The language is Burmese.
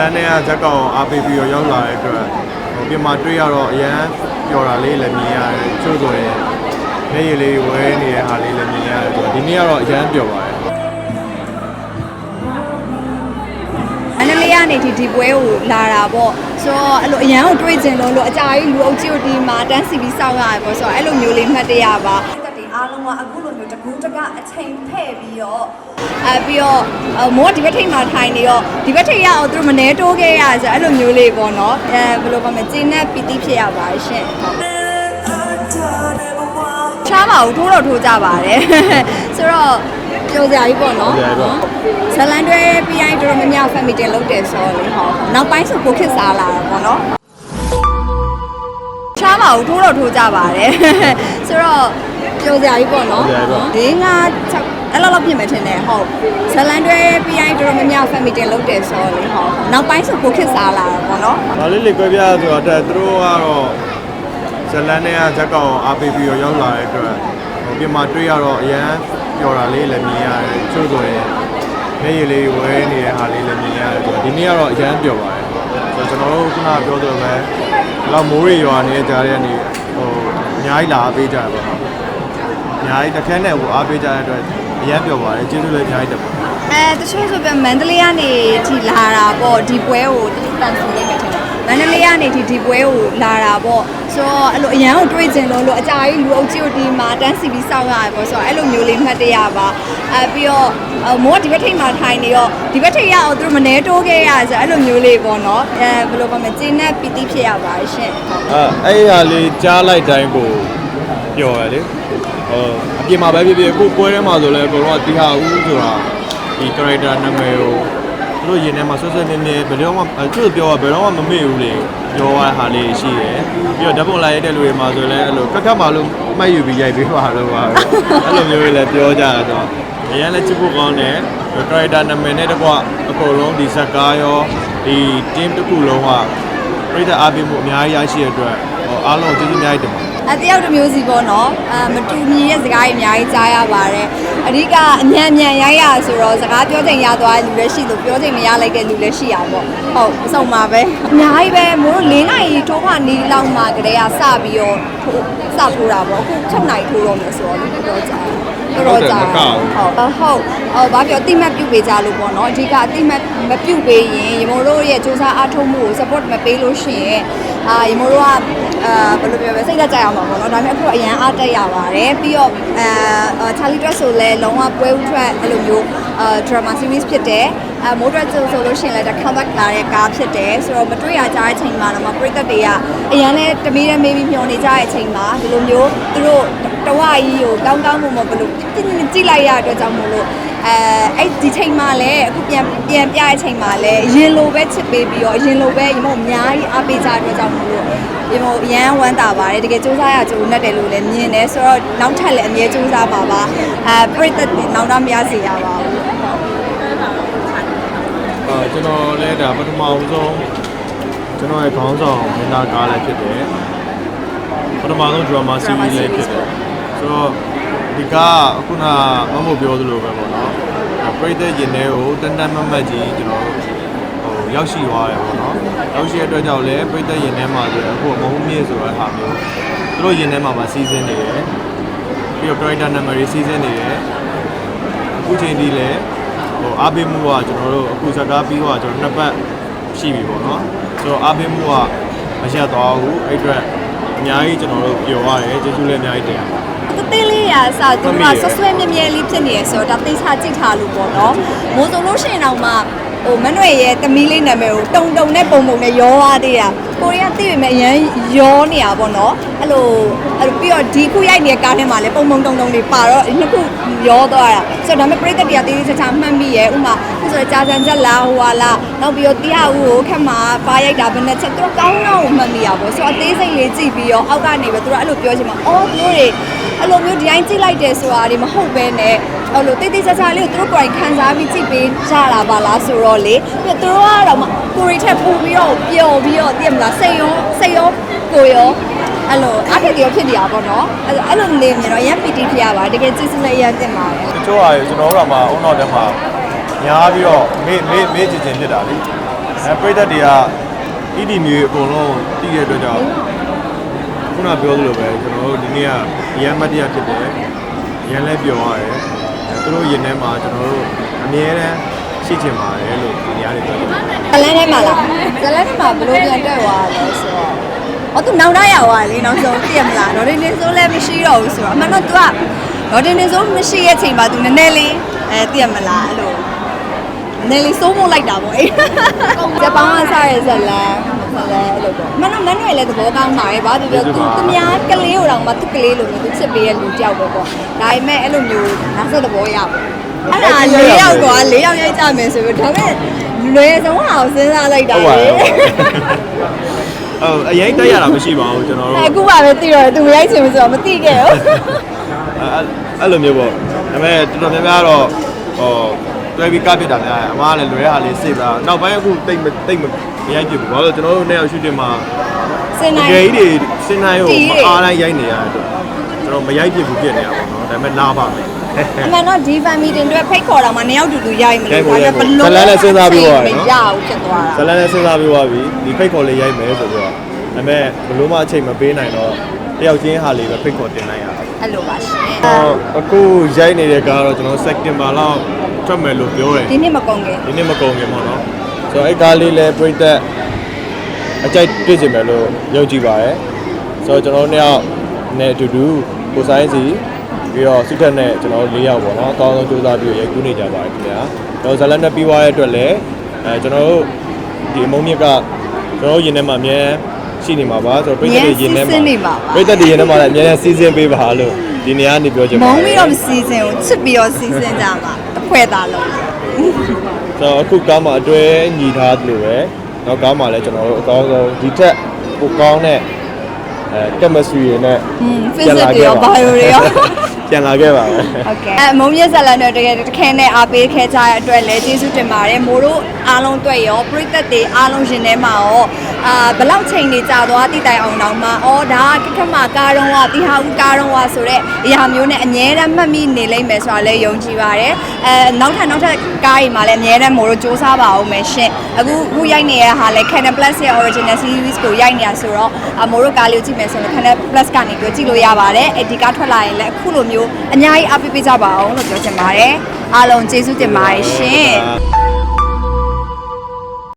လန်းနဲ့ကဇက်ကောင်အားပေးပြီးတော့ရောက်လာတဲ့အတွက်ဟိုပြင်မာတွေ့ရတော့အရန်ပျော်တာလေးလည်းမြင်ရတယ်ချို့ဆိုရင်မျက်ရည်လေးဝဲနေတဲ့ဟာလေးလည်းမြင်ရတယ်ဆိုတော့ဒီနေ့ကတော့အရန်ပျော်ပါတယ်မန္တလေးကနေဒီဒီပွဲကိုလာတာပေါ့ဆိုတော့အဲ့လိုအရန်ကိုတွေးကျင်လို့လို့အကြာကြီးလူအုပ်ကြီးတို့ဒီမှာတန်းစီပြီးစောင့်ရတယ်ပေါ့ဆိုတော့အဲ့လိုမျိုးလေးမှတ်တရပါတက်ဒီ အားလုံးကအခုလိုမျိုးတကူးတကအချိန်ဖဲ့ပြီးတော့အဲပြီးတော့မိုးကဒီဘက်ထိပ်မှာထိုင်နေတော့ဒီဘက်ထိပ်ရအောင်သူတို့မနေတိုးခဲ့ရဆိုအဲ့လိုမျိုးလေးပေါ့နော်အဲဘယ်လိုပါမလဲကျင်းနဲ့ပီတိဖြစ်ရပါရှင်ဟုတ်ချားပါဘူးထိုးတော့ထိုးကြပါတယ်ဆိုတော့ပြောစရာကြီးပေါ့နော်ပြောစရာကြီးပေါ့ဇလန်တွဲ PI တော်တော်များများ family တင်လုပ်တယ်ဆိုတော့လေဟောနောက်ပိုင်းဆိုကိုခစ်စားလာတာပေါ့နော်ချားပါဘူးထိုးတော့ထိုးကြပါတယ်ဆိုတော့ ပြောစရာကြီးပေါ့နော်ပြောစရာကြီးပေါ့၄၅6အဲ့လောက်လောက်ပြင်မယ်ထင်တယ်ဟုတ်ဇလန်တွဲ PI တော်တော်များများ family တင်လုပ်တယ်ဆိုတော့လေဟောနောက်ပိုင်းဆိုကိုခစ်စားလာတာပေါ့နော်။ဒါလေးလေးကွဲပြားဆိုတော့တဲ့သူတို့ကတော့ဇလန်းနဲ့ကဇက်ကောင်အားပေးပြီးတော့ရောက်လာတဲ့အတွက်ဟိုပြင်မာတွေ့ရတော့အရန်ပျော်တာလေးလည်းမြင်ရတယ်ချို့ဆိုရင်မျက်ရည်လေးဝဲနေတဲ့ဟာလေးလည်းမြင်ရတယ်ဆိုတော့ဒီနေ့ကတော့အရန်ပျော်ပါတယ်။ဆိုတော့ကျွန်တော်တို့ခုနပြောသလိုပဲတော့မိုးရေရွာနေတဲ့ကြားထဲကနေဟိုအများကြီးလာအားပေးကြတယ်ပေါ့နော်။အ များကြီးတစ်ခဲနဲ့ဟိုအားပေးကြတဲ့အတွက်အရန်ပျော်ပါတယ်ကျေးဇူးလည်းအများကြီးတင်ပါတယ်။အဲတချို့ဆိုပြန်မန္တလေးကနေဒီလာတာပေါ့ဒီပွဲကိုတန်ဆူနေမယ်ထင်တယ်မန္တလေးကနေဒီဒီပွဲကိုလာတာပေါ့ဆိုတော့အဲ့လိုအရန်ကိုတွေးကျင်လို့လို့အကြာကြီးလူအုပ်ကြီးတို့ဒီမှာတန်းစီပြီးစောင့်ရတယ်ပေါ့ဆိုတော့အဲ့လိုမျိုးလေးမှတ်တရပါအဲပြီးတော့မိုးကဒီဘက်ထိပ်မှာထိုင်နေတော့ဒီဘက်ထိပ်ရအောင်သူတို့မနေတိုးခဲ့ရဆိုအဲ့လိုမျိုးလေးပေါ့နော်အဲဘယ်လိုပါမလဲကျင်းနဲ့ပီတိဖြစ်ရပါရှင်ဟုတ်အဲအဲ့ဟာလေးကြားလိုက်တိုင်းကို ပျော်ရလေဟိုအပြင်မှာပဲဖြစ်ဖြစ်အခုပွဲထဲမှာဆိုလဲအကုန်လုံးကတီဟာဦးဆိုတာဒီ character နာမည်ကိုသူတို့ရင်ထဲမှာဆွဆွမြဲမြဲဘယ်တော့မှအဲသူတို့ပြောတာဘယ်တော့မှမမေ့ဘူးလေပြောရဟာလေးရှိတယ်ပြီးတော့ဓာတ်ပုံလိုက်ရတဲ့လူတွေမှာဆိုလဲအဲ့လိုကက်ခတ်မှလို့မှတ်ယူပြီးရိုက်ပေးပါလို့ပါအဲ့လိုမျိုးတွေလည်းပြောကြတာတော့အရင်လည်းချစ်ဖို့ကောင်းတယ် character နာမည်နဲ့တကွအကုန်လုံးဒီဇက်ကားရောဒီ team တစ်ခုလုံးကပရိသတ်အားပေးမှုအများကြီးရရှိတဲ့အတွက်ဟိုအားလုံးကျေးဇူးအများကြီးတင်ပါတယ် အတယောက်တစ်မျိုးစီပေါ့နော်အဲမတူညီတဲ့စကားတွေအများကြီးကြားရပါတယ်အဓိကအမြန်အမြန်ရိုက်ရဆိုတော့စကားပြောချိန်ရသွားတဲ့လူလည်းရှိလို့ပြောချိန်မရလိုက်တဲ့လူလည်းရှိရပါပေါ့ဟုတ်အဆုံးပါပဲအများကြီးပဲမို့လို့၄နိုင်ထိုးခါနေလောက်မှကတည်းကစပြီးတော့ထိုးစထိုးတာပေါ့အခု6နိုင်ထိုးတော့မယ်ဆိုတော့လည်းတော်ကြာတော်တော်ကြာဟုတ်ဟုတ်ဟုတ်ဟောဘာပြောတိမတ်ပြုတ်ပေးကြလို့ပေါ့နော်အဓိကအတိမတ်မပြုတ်ပေးရင်ရေမိုတို့ရဲ့စူးစမ်းအားထုတ်မှုကို support မပေးလို့ရှိရင်အာရေမိုတို့က အာဘယ်လိုပြောလဲစိတ်လက်ကြရအောင်ပါပေါ့နော်ဒါပေမဲ့အခုတော့အရန်အားတက်ရပါတယ်ပြီးတော့အဲ Charlie Dress ဆိုလဲလုံးဝပွဲဥထွက်အဲ့လိုမျိုးအာ drama series ဖြစ်တယ်အဲမိုးထွက်ဆိုဆိုလို့ရှိရင်လည်း comeback လာတဲ့ကားဖြစ်တယ်ဆိုတော့မတွေ့ရကြတဲ့အချိန်မှာတော့ပရိသတ်တွေကအရန်လဲတမီးနဲ့မေးပြီးမျောနေကြတဲ့အချိန်မှာဒီလိုမျိုးသူတို့တဝါကြီးကိုကောင်းကောင်းမွန်မွန်ဘယ်လိုကြည့်လိုက်ရတဲ့အတွက်ကြောင့်မို့လို့အဲအဲ့ဒီချိန်မှာလည်းအခုပြန်ပြန်ပြတဲ့အချိန်မှာလည်းရင်လိုပဲချစ်ပေးပြီးတော့ရင်လိုပဲဒီမို့အများကြီးအားပေးကြတဲ့အတွက်ကြောင့်မို့လို့ ဒီမို့အရန်ဝမ်းသာပါတယ်တကယ်စူးစမ်းရကြိုးနဲ့တယ်လို့လည်းမြင်တယ်ဆိုတော့နောက်ထပ်လည်းအမြဲစူးစမ်းပါပါအဲပရိသတ်တွေနောက်တော့မရစေရပါဘူးအာကျွန်တော်လည်းဒါပထမဦးဆုံးကျွန်တော်ရဲ့ခေါင်းဆောင်မင်းသားကားလည်းဖြစ်တယ်ပထမဆုံး drama series လည်းဖြစ်တယ်ဆိုတော့ဒီကအခုနမမို့ပြောသလိုပဲပေါ့နော်ပရိသတ်ရင်ထဲကိုတန်တန်မတ်မတ်ကြီးကျွန်တော်ဟို ရောက်ရှိသွားတယ်ပေါ့နော်ရောက်ရှိတဲ့အတွက်ကြောင့်လည်းပရိသတ်ရင်ထဲမှာဆိုအခုမဟုတ်မြင့်ဆိုတဲ့ဟာမျိုးသူတို့ရင်ထဲမှာမှာစီစဉ်နေတယ်ပြီးတော့ character number တွေစီစဉ်နေတယ်အခုချိန်ဒီလည်းဟိုအားပေးမှုကကျွန်တော်တို့အခုစကားပြီးတော့ကျွန်တော်နှစ်ပတ်ရှိပြီပေါ့နော်ဆိုတော့အားပေးမှုကမရက်သွားဘူးအဲ့အတွက်အများကြီးကျွန်တော်တို့ပျော်ရတယ်ကျေးဇူးလည်းအများကြီးတင်ပါတယ်တသေးလေးရာအစားသူကဆွဆွဲမြဲမြဲလေးဖြစ်နေရဆိုတော့ဒါသိချကြည့်ထားလို့ပေါ့နော်မိုးစုံလို့ရှိရင်တော့မှ ဟိုမနှွေရဲ့တမီးလေးနာမည်ကိုတုံတုံနဲ့ပုံပုံနဲ့ရောသွားသေးတာကိုရီးယားသိပေမဲ့အရန်ရောနေတာပေါ့နော်အဲ့လိုအဲ့လိုပြီးတော့ဒီခုရိုက်နေတဲ့ကားထဲမှာလည်းပုံပုံတုံတုံတွေပါတော့နှစ်ခုရောသွားတာဆိုတော့ဒါပေမဲ့ပြိတ္တတွေကတေးသေးချာချာမှတ်မိရဲ့ဥမာခုဆိုကြာစံချက်လားဟိုဟာလားနောက်ပြီးတော့တရားဦးကိုခက်မှာပါရိုက်တာဘယ်နဲ့ချက်သူတို့ကောင်းတော့မှတ်မိရပါဘောဆိုတော့အသေးစိတ်လေးကြည့်ပြီးတော့အောက်ကနေပဲသူတို့အဲ့လိုပြောချင်မှာအော်သူတို့တွေအဲ့လိုမျိုးဒီတိုင်းကြည့်လိုက်တယ်ဆိုတာဒီမဟုတ်ပဲနဲ့ အဲ့လိုတိတ်တိတ်ချာချာလေးကိုသူတို့ကိုယ်တိုင်ခံစားပြီးကြည့်ပေးကြတာပါလားဆိုတော့လေပြီးတော့သူတို့ကတော့မှကိုရီထက်ပို့ပြီးတော့ပျော်ပြီးတော့သိရမလားစိတ်ရောစိတ်ရောကိုယ်ရောအဲ့လိုအားထက်ရောဖြစ်နေတာပေါ့နော်အဲ့လိုအဲ့လိုနေမြင်တော့ရန်ပီတီဖြစ်ရပါတကယ်ကြည့်စလဲရတင်ပါတယ်တချို့ဟာကျွန်တော်တို့ကမှအုံနောက်ထဲမှာညားပြီးတော့မေ့မေ့မေ့ချင်ချင်ဖြစ်တာလေအဲပရိသတ်တွေကဣတိမျိုးအကုန်လုံးတည်ရတဲ့အတွက်ကြောင့်ခုနပြောသလိုပဲကျွန်တော်တို့ဒီနေ့ကရမ်းမတ်တရားဖြစ်တယ်ရမ်းလဲပြောရတယ်အဲ သူတို့ရင်ထဲမှာကျွန်တော်တို့အမြဲတမ်းရှိချင်ပါတယ်လို့ဒီနေရာတွေပြောတယ်ဇလန်းထဲမှာလားဇလန်းထဲမှာဘယ်လိုပြန်တက်သွားလဲဆိုတော့အော်သူနောက်တော့ရောက်သွားလေနောက်ဆုံးသိရမလားဒေါ်တင်တင်ဆိုးလည်းမရှိတော့ဘူးဆိုတော့အမှန်တော့ तू ကဒေါ်တင်တင်ဆိုးမရှိရဲ့ချိန်မှာ तू နည်းနည်းလေးအဲသိရမလားအဲ့လို နည်းလေးစိုးမိုးလိုက်တာပေါ့အေးဂျပန်ကစားရဲဇလန်းဇလန်းအဲ့လိုပေါ့မနော်မန်နွယ်လည်းသဘောကောင်းပါရဲ့ဘာဖြစ်ပြော तू သူများကလေးကိုတော့မှသူကလေးလိုမျိုး तू ချစ်ပေးရဲ့လူတယောက်ပဲပေါ့ဒါပေမဲ့အဲ့လိုမျိုးနောက်ဆက်သဘောရပါအဲ့ဒါ၄ယောက်ကွာ၄ယောက်ရိုက်ကြမယ်ဆိုပြီးဒါပေမဲ့လွယ်ဆုံးဟာကိုစဉ်းစားလိုက်တာဟုတ်ပါလေဘူးအော်အရင်တက်ရတာမရှိပါဘူးကျွန်တော်တို့အခုမှပဲသိတော့သူမရိုက်ချင်ဘူးဆိုတော့မသိခဲ့ဘူးအဲ့အဲ့လိုမျိုးပေါ့ဒါပေမဲ့တော်တော်များများတော့ဟော တွဲပြီးကပြစ်တာများတယ်အမားလည်းလွယ်ရလေးစိတ်ပါနောက်ပိုင်းအခုတိတ်မတိတ်မရိုက်ပြစ်ဘူးဘာလို့ကျွန်တော်တို့နှစ်ယောက်ရှူတင်မှာစင်တနိုင်ကယ်ကြီးတွေစင်နိုင်ကိုတီးမတွေအားတိုင်းရိုက်နေရတဲ့အတွက်ကျွန်တော်မရိုက်ပြစ်ဘူးပြစ်နေတာပေါ့နော်ဒါပေမဲ့နားပါမယ်အမှန်တော့ဒီဖန်မီတင်တွေဖိတ်ခေါ်တော့မှနှစ်ယောက်တူတူရိုက်မရိုလို့က်ဖို့ဒါရိုက်ပေဖို့မဲ့ဘလို့ဇလန်းနဲ့စဉ်းစားပြီးသွားတယ်မနော်ရဘူးဖြစ်သွားဇလန်နဲ့စဉ်းစားပြီးသွားပြီဒီဖိတ်ခေါ်လေးရိုက်မယ်ဆိုပြီးတော့ဒါပေမဲ့ဘလို့မှအချိန်မပေးနိုင်တော့တယောက်ချင်းဟာလေးပဲဖိတ်ခေါ်တင်လိုက်ရတာအဲ့လိုပါရှင်အော်အခုရိုက်နေတဲ့ကားတော့ကျွန်တော်စက်တင်ဘာလောက် ထွက်မယ်လို့ပြောတယ်ဒီနေ့မကုန်ခင်ဒီနေ့မကုန်ခင်ပေါ့နော်ဆိုတော့အဲ့ကားလေးလည်းပြိသက်အကြိုက်တွေ့ချင်မယ်လို့ယုံကြည်ပါတယ်ဆိုတော့ကျွန်တော်တို့နှစ်ယောက်နဲ့အတူတူကိုဆိုင်စီပြီးတော့စစ်တက်နဲ့ကျွန်တော်တို့၄ယောက်ပေါ့နော်အကောင်းဆုံးစူးစမ်းပြီးရိုက်ကူးနေကြပါတယ်ခင်ဗျာတော့ဇလန်နဲ့ပြီးသွားတဲ့အတွက်လည်းအဲကျွန်တော်တို့ဒီအမုံမြစ်ကကျွန်တော်တို့ရင်ထဲမှာအများရှိနေမှာပါဆိုတော့ပြိသက်တွေရင်ထဲမှာပြိသက်တွေရင်ထဲမှာလည်းအများကြီးစီစဉ်ပေးပါလို့ဒီနေရာကနေပြောချင်ပါမုံတယ်ပြီးတော့မစီစဉ်ဘူးချစ်ပြီးတော့စီစဉ်ကြမှာ တစ်ဖွဲ့သားလုံးဆိုတော့အခုကားမှာအတွဲညီထားသလိုပဲနောက်ကားမှာလည်းကျွန်တော်တို့အကောင်းဆုံးဒီထက်ပိုကောင်းတဲ့ အဲ chemistry တွေနဲ့ อืม physics တွေရော bio တွေရော ပြန်လာခဲ့ပါမယ် โอเคအဲမုံမြက်ဇလန်တွေတကယ်တခဲနဲ့အားပေးခဲ့ကြတဲ့အတွက်လည်းကျေးဇူးတင်ပါတယ်မိုးတို့အားလုံးအတွက်ရောပရိသတ်တွေအားလုံးရှင်ထဲမှာရောအာဘလောက်ချိန်နေကြာသွားတိတိုင်အောင်တောင်မှအော်ဒါကခက်ခက်မှာကားတော့ကတီဟာဦးကားတော့ကဆိုတော့အရာမျိုးနဲ့အငြဲတမ်းမှတ်မိနေလိမ့်မယ်ဆိုတာလည်းယုံကြည်ပါတယ်အဲနောက်ထပ်နောက်ထပ်ကားတွေမှာလည်းအငြဲတမ်းမိုးတို့စူးစမ်းပါအောင်မယ်ရှင်အခုအခုရိုက်နေတဲ့ဟာလည်း Canon Plus ရဲ့ original series ကိုရိုက်နေတာဆိုတော့အမိုးတို့ကားလေးကိုကြည့် မယ်ဆိုရင် Canon Plus ကနေပြီးကြည့်လို့ရပါတယ်အဲဒီကားထွက်လာရင်လည်းအခုလိုမျိုးအများကြီးအားပေးပေးကြပါအောင်လို့ပြောချင်ပါတယ်အားလုံးကျေးဇူးတင်ပါတယ်ရှင် Bye.